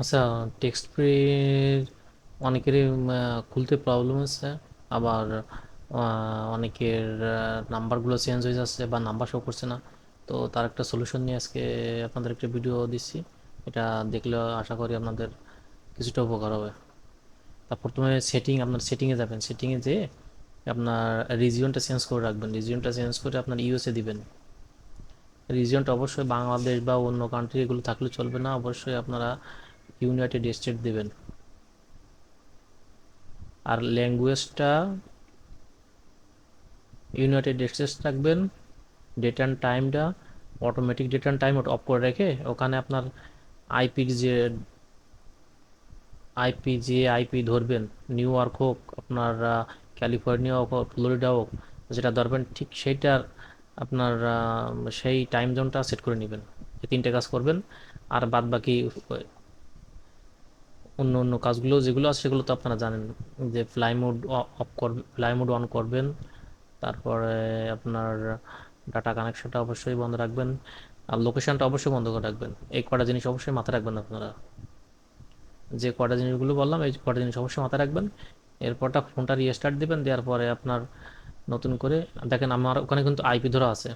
আচ্ছা text free অনেকেরই খুলতে প্রবলেম হচ্ছে। আবার অনেকের নাম্বারগুলো চেঞ্জ হয়ে যাচ্ছে বা নাম্বার শো করছে না। তো তার একটা সলিউশন নিয়ে আজকে আপনাদের একটা ভিডিও দিচ্ছি। এটা দেখলে আশা করি আপনাদের কিছুটা উপকার হবে। তা প্রথমে সেটিং আপনার সেটিংয়ে যাবেন। সেটিংয়ে যেয়ে আপনার রিজিয়নটা চেঞ্জ করে রাখবেন। রিজিয়নটা চেঞ্জ করে আপনার ইউএসএ দিবেন। রিজিয়নটা অবশ্যই বাংলাদেশ বা অন্য কান্ট্রি এগুলো থাকলে চলবে না। অবশ্যই আপনারা ইউনাইটেড স্টেট দেবেন। আর ল্যাঙ্গুয়েজটা ইউনাইটেড স্টেটস রাখবেন। ডেট অ্যান্ড টাইমটা automatic date and time off করে রেখে ওখানে আপনার আইপির যে আইপি যে আইপি ধরবেন নিউ ইয়র্ক হোক, আপনার ক্যালিফোর্নিয়া হোক ফ্লোরিডা হোক, যেটা ধরবেন ঠিক সেইটার আপনার সেই টাইম জোনটা সেট করে নেবেন। এই তিনটে কাজ করবেন। আর বাদ বাকি অন্য অন্য কাজগুলো যেগুলো আছে সেগুলো তো আপনারা জানেন, যে ফ্লাই মোড অফ করবেন ফ্লাই মোড অন করবেন, তারপরে আপনার ডাটা কানেকশনটা অবশ্যই বন্ধ রাখবেন, আর লোকেশনটা অবশ্যই বন্ধ করে রাখবেন। এই কটা জিনিস অবশ্যই মাথায় রাখবেন আপনারা। যে কটা জিনিসগুলো বললাম, এই কটা জিনিস অবশ্যই মাথায় রাখবেন। এরপরটা ফোনটা রিস্টার্ট দেবেন, দেওয়ার পরে আপনার নতুন করে, দেখেন আমার ওখানে কিন্তু আইপি ধরা আছে।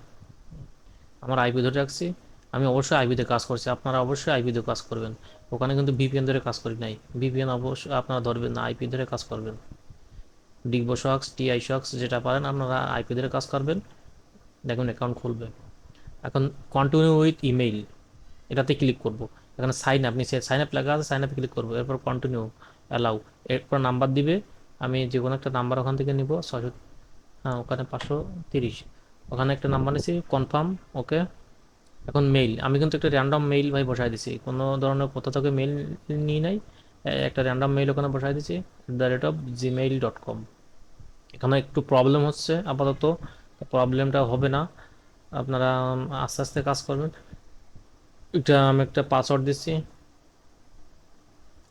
আমার আইপি ধরে রাখছি। আমি অবশ্যই আইপিতে কাজ করছি। আপনারা অবশ্যই আইপিতে কাজ করবেন। ওখানে কিন্তু ভিপিএন ধরে কাজ করি নাই। ভিপিএন অবশ্যই আপনারা ধরবেন না আইপি ধরে কাজ করবেন। ডিগবো শক্স টিআই শক্স যেটা পারেন, আপনারা আইপি ধরে কাজ করবেন। দেখুন অ্যাকাউন্ট খুলবে। এখন কন্টিনিউ উইথ ইমেইল এটাতে ক্লিক করব। এখানে সাইন আপ নিচে সাইন আপ লেখা আছে সাইন আপে ক্লিক করব। এরপর কন্টিনিউ অ্যালাউ এরপর নাম্বার দিবে, আমি যে কোনো একটা নাম্বার ওখান থেকে নিব ছশো হ্যাঁ ওখানে পাঁচশো তিরিশ। ওখানে একটা নাম্বার নিয়েছি কনফার্ম ওকে এখন মেইল আমি কিন্তু একটা র্যান্ডম মেইল ভাই বসাই দিছি। কোনো ধরনের কোথা থেকে মেইল নিই। নাই একটা র্যান্ডম মেইল ওখানে বসাই দিছি। The rate of Gmail dot com এখানে একটু প্রবলেম হচ্ছে আপাতত। প্রবলেমটা হবে না। আপনারা আস্তে আস্তে কাজ করবেন। এটা আমি একটা পাসওয়ার্ড দিচ্ছি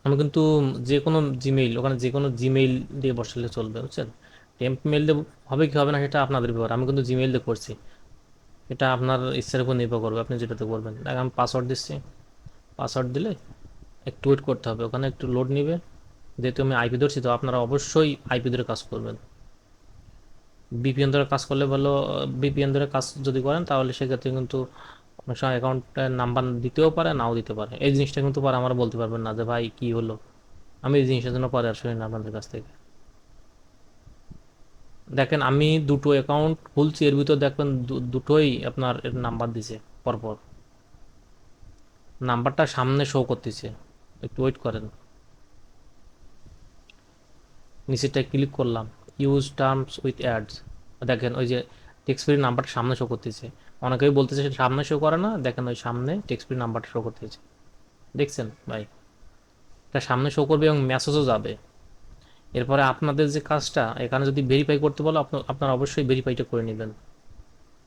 আমি কিন্তু যে কোনো জিমেইল ওখানে যে কোনো জিমেইল দিয়ে বসালে চলবে, বুঝছেন? টেম্প মেইল দিয়ে হবে কি হবে না সেটা আপনাদের ব্যাপার। আমি কিন্তু জিমেইল দিয়ে করছি। এটা আপনার ইচ্ছার উপর নির্ভর করবে, আপনি যেটাতে করবেন। আমি পাসওয়ার্ড দিচ্ছি। পাসওয়ার্ড দিলে একটু ওয়েট করতে হবে। ওখানে একটু লোড নিবে। যেহেতু আমি আইপি ধরছি, তো আপনারা অবশ্যই আইপি ধরে কাজ করবেন। বিপিএন ধরে কাজ করলে ভালো বিপিএন ধরে কাজ যদি করেন, তাহলে সেক্ষেত্রে কিন্তু অনেক সময় অ্যাকাউন্টের নাম্বার দিতেও পারে, নাও দিতে পারে। এই জিনিসটা কিন্তু পরে আমরা বলতে পারবেন না যে, ভাই, কী হলো? আমি এই জিনিসের জন্য পরে শুনি না আপনাদের কাছ থেকে। দেখেন, আমি দুটো অ্যাকাউন্ট খুলছি, এর ভিতর দেখবেন দুটোই আপনার এর নাম্বার দিছে, পরপর। নাম্বারটা সামনে শো করতেছে। একটু ওয়েট করেন। নিচেরটা ক্লিক করলাম। ইউজ টার্মস উইথ অ্যাডস দেখেন, ওই যে টেক্সট নাম্বারটা সামনে শো করতেছে। অনেকেই বলতেছে সামনে শো করে না, দেখেন ওই সামনে টেক্সট নাম্বারটা শো করতেছে। দেখছেন? ভাই, এটা সামনে শো করবে এবং মেসেজও যাবে। এরপরে আপনাদের যে কাজটা, এখানে যদি ভেরিফাই করতে বলে আপনারা অবশ্যই ভেরিফাইটা করে নেবেন।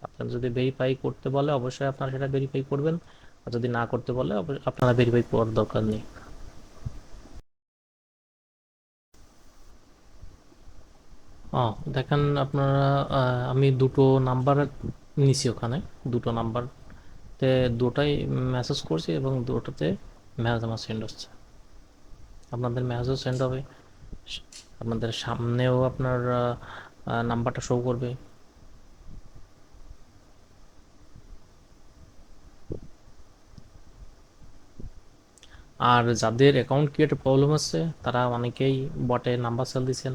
আপনারা যদি ভেরিফাই করতে বলে, অবশ্যই আপনারা সেটা ভেরিফাই করবেন। আর যদি না করতে বলে আপনারা ভেরিফাই করার দরকার নেই। দেখেন আপনারা আমি দুটো নাম্বার নিছি ওখানে, দুটো নাম্বার তে দুটাই মেসেজ করছি এবং দুটোতে মেসেজ আমার সেন্ড হচ্ছে। আপনাদের মেসেজও সেন্ড হবে। আপনাদের সামনেও আপনার নাম্বারটা শো করবে। আর যাদের অ্যাকাউন্ট ক্রিয়েটে প্রবলেম হচ্ছে তারা অনেকেই বটে নাম্বার সেল দিচ্ছেন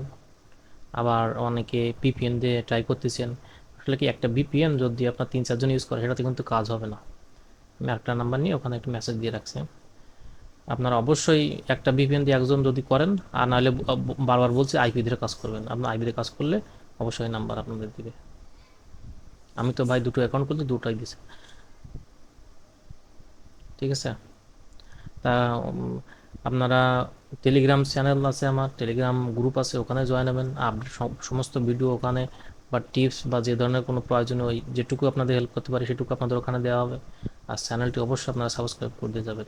আবার অনেকে পিপিএন দিয়ে ট্রাই করতেছেন। আসলে কি একটা বিপিএন যদি আপনার তিন চারজন ইউজ করে, সেটাতে কিন্তু কাজ হবে না। আমি একটা নাম্বার নিয়ে ওখানে একটা মেসেজ দিয়ে রাখছি। আপনারা অবশ্যই একটা ভিপিএন দিয়ে একজন যদি করেন, আর নাহলে বারবার বলছি আইপি ধরে কাজ করবেন। আপনার আইপি দিয়ে কাজ করলে অবশ্যই নাম্বার আপনাদের দিবে। আমি তো ভাই দুটো অ্যাকাউন্ট করছি দুটোই দিছে। ঠিক আছে? তা আপনারা টেলিগ্রাম চ্যানেল আছে আমার টেলিগ্রাম গ্রুপ আছে, ওখানে জয়েন হবেন। আপডেট সমস্ত ভিডিও ওখানে বা টিপস বা যে ধরনের কোনো প্রয়োজনীয় ওই যেটুকু আপনাদের হেল্প করতে পারে, সেটুকু আপনাদের ওখানে দেওয়া হবে। আর চ্যানেলটি অবশ্যই আপনারা সাবস্ক্রাইব করে দিয়ে যাবেন।